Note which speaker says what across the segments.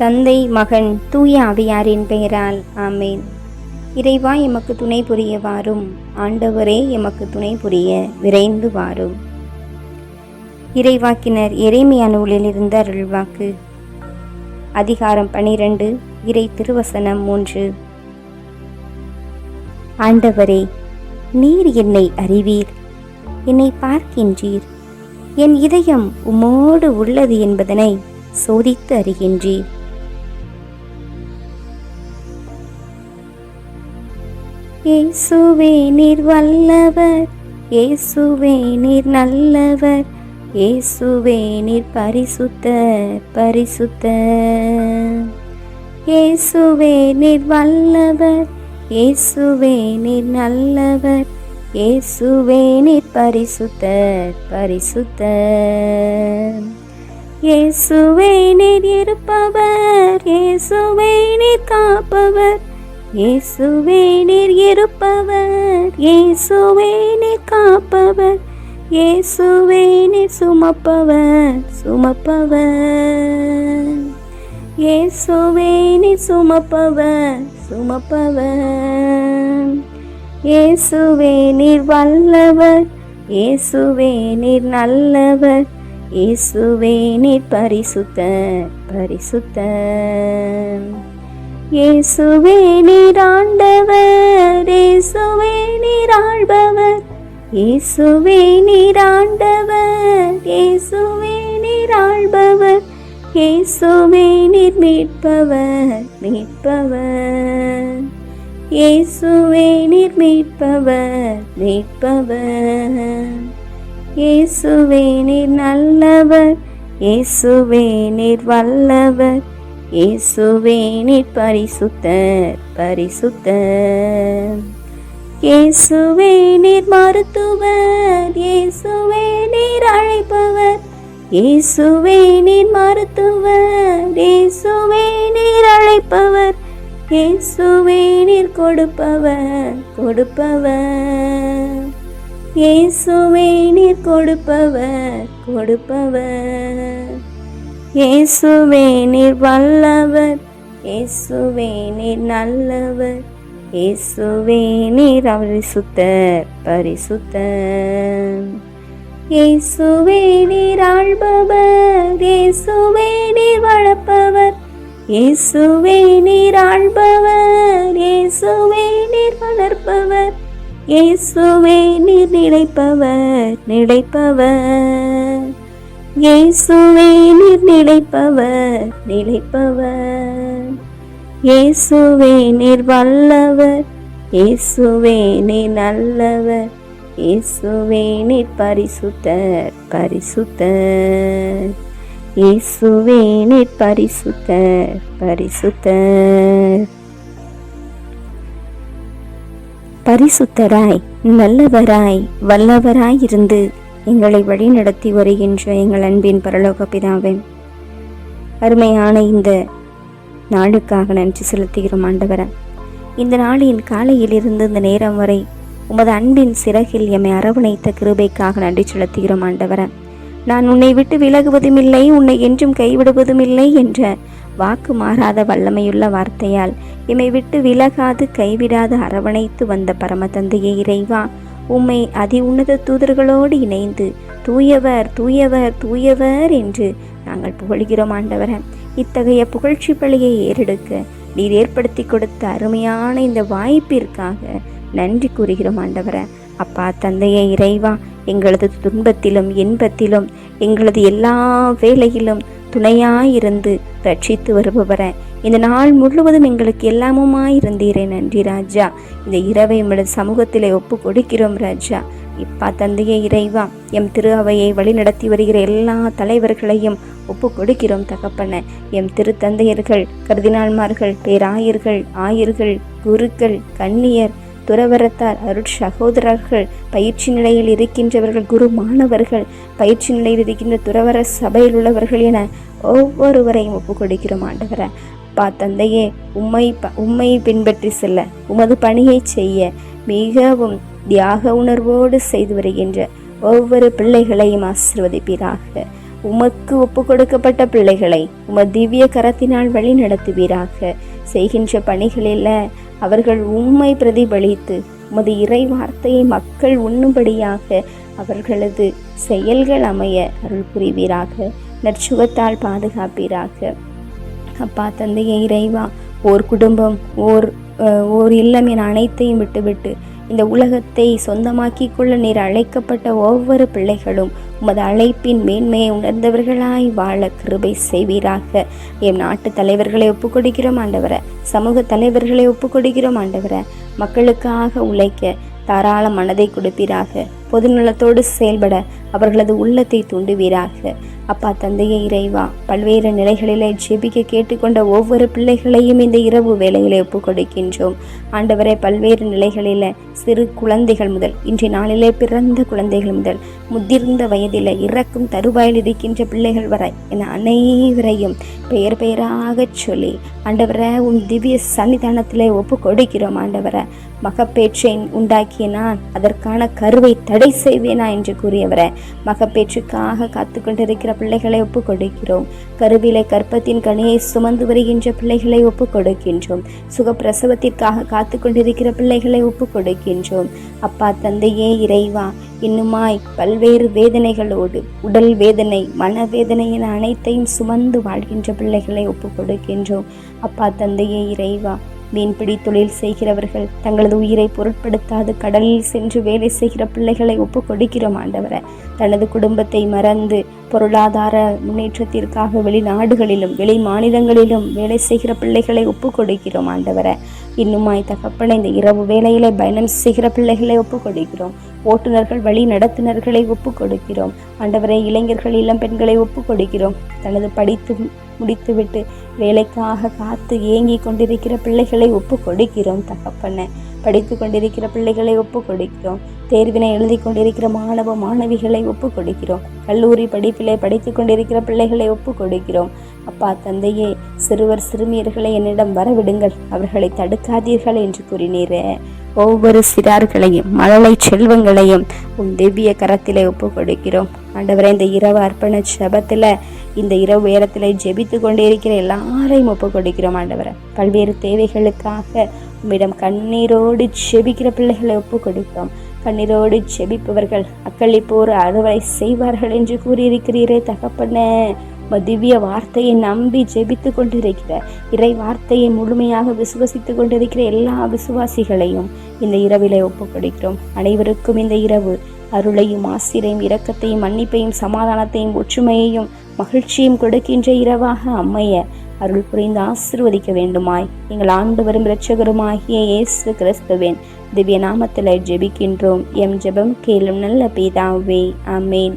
Speaker 1: தந்தை மகன் தூய அவையாரின் பெயரால் ஆமேன். இறைவா எமக்கு துணை புரிய வாரும். ஆண்டவரே எமக்கு துணை புரிய விரைந்து வாரும். இறைவாக்கினர் எரேமியா நூலில் இருந்த அருள்வாக்கு அதிகாரம் பனிரெண்டு இறை திருவசனம் மூன்று. ஆண்டவரே நீர் என்னை அறிவீர். என்னை பார்க்கின்றீர். என் இதயம் உமோடு உள்ளது என்பதனை சோதித்து அறிகின்றீர். இயேசுவே நீர் வல்லவர். இயேசுவே நீர் நல்லவர். இயேசுவே நீர் பரிசுத்த பரிசுத்த. இயேசுவே நீர் வல்லவர். இயேசுவே நீர் நல்லவர். இயேசுவே நீர் பரிசுத்த பரிசுத்த. இயேசுவே நீர் இருப்பவர். இயேசுவே நீர் காப்பவர். இயேசுவே நீர் இருப்பவர். இயேசுவே நீர் காப்பவர். இயேசுவே நீர் சுமப்பவர். சுமப்பவர். இயேசுவே நீர் சுமப்பவர். சுமப்பவர். இயேசுவே நீர் வல்லவர். இயேசுவே நீர் நல்லவர். இயேசுவே நீர் பரிசுத்த பரிசுத்த இயேசுவே நீராண்டவர் இயேசுவே நீராள்பவர் இயேசுவே நீராண்டவர் இயேசுவே நீராள்பவர் இயேசுவே நீர் மீட்பவர். மீட்பவர் இயேசுவே நீர் மீட்பவர் மீட்பவர். இயேசுவே நீர் நல்லவர் இயேசுவே நீர் வல்லவர். இயேசுவே நீர் பரிசுத்தர் பரிசுத்தர் இயேசுவே நீர் மருத்துவர் இயேசுவே நீர் அழைப்பவர். இயேசுவே நீர் மருத்துவர் இயேசுவே நீர் அழைப்பவர். இயேசுவே நீர் கொடுப்பவர் கொடுப்பவர். இயேசுவே நீர் கொடுப்பவர் கொடுப்பவர். இயேசுவே நீர் வல்லவர். இயேசுவே நீர் நல்லவர். இயேசுவே நீர் பரிசுத்தர் பரிசுத்தர் இயேசுவே நீர் ஆள்பவர். இயேசுவே நீர் வளர்ப்பவர். இயேசுவே நீர் ஆள்பவர். இயேசுவே நீர் வளர்ப்பவர். இயேசுவே நீர் நிலைப்பவர். நிலைப்பவர். இயேசுவே நீர் நிலைப்பவர் நிலைப்பவர். இயேசுவே நீர் வல்லவர் இயேசுவே நீர் நல்லவர் இயேசுவே நீர் பரிசுத்தர் பரிசுத்தர். இயேசுவே நீர் பரிசுத்தர் பரிசுத்தர். பரிசுத்தராய் நல்லவராய் வல்லவராய் இருந்து எங்களை வழிநடத்தி வருகின்ற எங்கள் அன்பின் பரலோக பிதாவே. அருமையான இந்த நாளுக்காக நன்றி செலுத்துகிறோம் ஆண்டவர. இந்த நாளின் காலையிலிருந்து இந்த நேரம் வரை உமது அன்பின் சிறகில் எம்மை அரவணைத்த கிருபைக்காக நன்றி செலுத்துகிறோம் ஆண்டவர. நான் உன்னை விட்டு விலகுவதும் இல்லை உன்னை என்றும் கைவிடுவதும் இல்லை என்ற வாக்கு மாறாத வல்லமையுள்ள வார்த்தையால் எம்மை விட்டு விலகாது கைவிடாது அரவணைத்து வந்த பரமதந்தையே இறைவா உம்மை அதி உன்னத தூதர்களோடு இணைந்து தூயவர் தூயவர் தூயவர் என்று நாங்கள் புகழ்கிறோம் ஆண்டவர. இத்தகைய புகழ்ச்சி பலியை ஏறெடுக்க நீர் ஏற்படுத்தி கொடுத்த அருமையான இந்த வாய்ப்பிற்காக நன்றி கூறுகிறோம் ஆண்டவர. அப்பா தந்தையை இறைவா எங்களது துன்பத்திலும் இன்பத்திலும் எங்களது எல்லா வேலையிலும் துணையாயிருந்து ரட்சித்து வருபவர. இந்த நாள் முழுவதும் எங்களுக்கு எல்லாமுமாயிருந்தீரே நன்றி ராஜா. இந்த இரவை உங்களது சமூகத்திலே ஒப்பு கொடுக்கிறோம் ராஜா. இப்பா தந்தையே இறைவா எம் திரு அவையை வழிநடத்தி வருகிற எல்லா தலைவர்களையும் ஒப்பு கொடுக்கிறோம் தகப்பன. எம் திருத்தந்தையர்கள் கருதினாள்மார்கள் பேராயர்கள் ஆயர்கள் குருக்கள் கன்னியர் துறவரத்தார் அருட் சகோதரர்கள் பயிற்சி நிலையில் இருக்கின்றவர்கள் குரு மாணவர்கள் பயிற்சி நிலையில் இருக்கின்ற துறவர சபையில் உள்ளவர்கள் என ஒவ்வொருவரையும் ஒப்பு கொடுக்கிறோம் ஆண்டவர. பா தந்தையே உம்மை ப- உம்மை பின்பற்றி செல்ல உமது பணியை செய்ய மிகவும் தியாக உணர்வோடு செய்து வருகின்ற ஒவ்வொரு பிள்ளைகளையும் ஆசிர்வதிப்பீராக. உமக்கு ஒப்பு கொடுக்கப்பட்ட பிள்ளைகளை உம திவ்ய கரத்தினால் வழி நடத்துவீராக செய்கின்ற பணிகளில் அவர்கள் உண்மை பிரதிபலித்து உமது இறை வார்த்தையை மக்கள் உண்ணும்படியாக அவர்களது செயல்கள் அமைய அருள் புரிவீராக. நற்சுகத்தால் பாதுகாப்பீராக. அப்பா தந்தையை இறைவா ஓர் குடும்பம் ஓர் ஓர் இல்லம் என அனைத்தையும் விட்டுவிட்டு இந்த உலகத்தை சொந்தமாக்கி கொள்ள நீர் அழைக்கப்பட்ட ஒவ்வொரு பிள்ளைகளும் உமது அழைப்பின் மேன்மையை உணர்ந்தவர்களாய் வாழ கிருபை செய்வீராக. எம் நாட்டு தலைவர்களை ஒப்புக்கொடுக்கிறோம் ஆண்டவரை. சமூக தலைவர்களை ஒப்புக்கொடுக்கிறோம் ஆண்டவரை. மக்களுக்காக உழைக்க தாராள மனதை கொடுப்பீராக. பொதுநலத்தோடு செயல்பட அவர்களது உள்ளத்தை தூண்டுவீராக. அப்பா தந்தையை இறைவா பல்வேறு நிலைகளிலே ஜெபிக்க கேட்டுக்கொண்ட ஒவ்வொரு பிள்ளைகளையும் இந்த இரவு வேலைகளை ஒப்புக்கொடுக்கின்றோம் ஆண்டவரை பல்வேறு நிலைகளில் சிறு குழந்தைகள் முதல் இன்றைய நாளிலே பிறந்த குழந்தைகள் முதல் முதிர்ந்த வயதில் இறக்கும் தருவாயில் இருக்கின்ற பிள்ளைகள் வரை என அனைவரையும் பெயர் பெயராக சொல்லி ஆண்டவரை உன் திவ்ய சன்னிதானத்திலே ஒப்பு கொடுக்கிறோம் ஆண்டவரை. மகப்பேற்றை உண்டாக்கிய நான் அதற்கான கருவை தடை செய்வேனா என்று கூறியவரை மகப்பேற்றுக்காக காத்து கொண்டிருக்கிற பிள்ளைகளை ஒப்பு கொடுக்கிறோம் கருவிலை கற்பத்தின் கனியை சுமந்து வருகின்ற பிள்ளைகளை ஒப்புக் கொடுக்கின்றோம் சுகப்பிரசவத்திற்காக காத்து கொண்டிருக்கிற பிள்ளைகளை ஒப்புக் கொடுக்கின்றோம் அப்பா தந்தையே இறைவா இன்னுமாய் பல்வேறு வேதனைகளோடு உடல் வேதனை மனவேதனை என அனைத்தையும் சுமந்து வாழ்கின்ற பிள்ளைகளை ஒப்புக் கொடுக்கின்றோம் அப்பா தந்தையே இறைவா மீன்பிடி தொழில் செய்கிறவர்கள் தங்களது உயிரை பொருட்படுத்தாது கடலில் சென்று வேலை செய்கிற பிள்ளைகளை ஒப்பு கொடுக்கிறோம் ஆண்டவரை. தனது குடும்பத்தை மறந்து பொருளாதார முன்னேற்றத்திற்காக வெளிநாடுகளிலும் வெளி மாநிலங்களிலும் வேலை செய்கிற பிள்ளைகளை ஒப்பு கொடுக்கிறோம் ஆண்டவரை. இன்னுமாய் தகப்பனை இந்த இரவு வேலையில பயணம் செய்கிற பிள்ளைகளை ஒப்பு கொடுக்கிறோம். ஓட்டுநர்கள் வழி நடத்துனர்களை ஒப்பு கொடுக்கிறோம். ஆண்டவரை இளைஞர்கள் இளம் பெண்களை ஒப்பு கொடுக்கிறோம். தனது படித்து முடித்துவிட்டு வேலைக்காக காத்து ஏங்கி கொண்டிருக்கிற பிள்ளைகளை ஒப்பு கொடுக்கிறோம் தகப்பன. படித்து கொண்டிருக்கிற பிள்ளைகளை ஒப்பு கொடுக்கிறோம். தேர்வினை எழுதி கொண்டிருக்கிற மாணவ மாணவிகளை ஒப்பு கொடுக்கிறோம். கல்லூரி படிப்பிலே படித்து கொண்டிருக்கிற பிள்ளைகளை ஒப்பு கொடுக்கிறோம். அப்பா தந்தையே சிறுவர் சிறுமியர்களை என்னிடம் வரவிடுங்கள். அவர்களை தடுக்காதீர்கள் என்று கூறினீரே. ஒவ்வொரு சிறார்களையும் மழலை செல்வங்களையும் உன் திவ்ய கரத்திலே ஒப்பு கொடுக்கிறோம் ஆண்டவரே இந்த இரவு அர்ப்பண ஜெபத்தில் இந்த இரவு உயரத்தில் ஜெபித்து கொண்டிருக்கிற எல்லாரையும் ஒப்பு கொடுக்கிறோம் ஆண்டவரை. பல்வேறு தேவைகளுக்காக உம்மிடம் கண்ணீரோடு ஜெபிக்கிற பிள்ளைகளை ஒப்பு கொடுக்கிறோம் கண்ணீரோடு ஜெபிப்பவர்கள் அக்களிப்போர் அறுவடை செய்வார்கள் என்று கூறியிருக்கிறீரே தகப்பனே. திவ்ய வார்த்தையை நம்பி ஜெபித்து கொண்டிருக்கிற இறை வார்த்தையை முழுமையாக விசுவசித்து கொண்டிருக்கிற எல்லா விசுவாசிகளையும் இந்த இரவிலே ஒப்புக்கொடுக்கிறோம். அனைவருக்கும் இந்த இரவு அருளையும் ஆசிரையும் இரக்கத்தையும் மன்னிப்பையும் சமாதானத்தையும் ஒற்றுமையையும் மகிழ்ச்சியும் கொடுக்கின்ற இரவாக அமைய அருள் புரிந்து ஆசிர்வதிக்க வேண்டுமாய். எங்கள் ஆண்டு வரும் இரட்சகருமாகிய இயேசு கிறிஸ்துவேன் திவ்ய நாமத்தில் ஜெபிக்கின்றோம். எம் ஜெபம் கேளும் நல்ல பிதாவே. அமேன்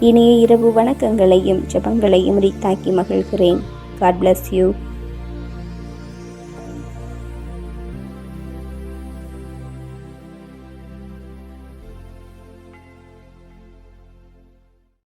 Speaker 1: இனிய இரவு வணக்கங்களையும் ஜபங்களையும் ரித்தாக்கி மகிழ்கிறேன். God bless you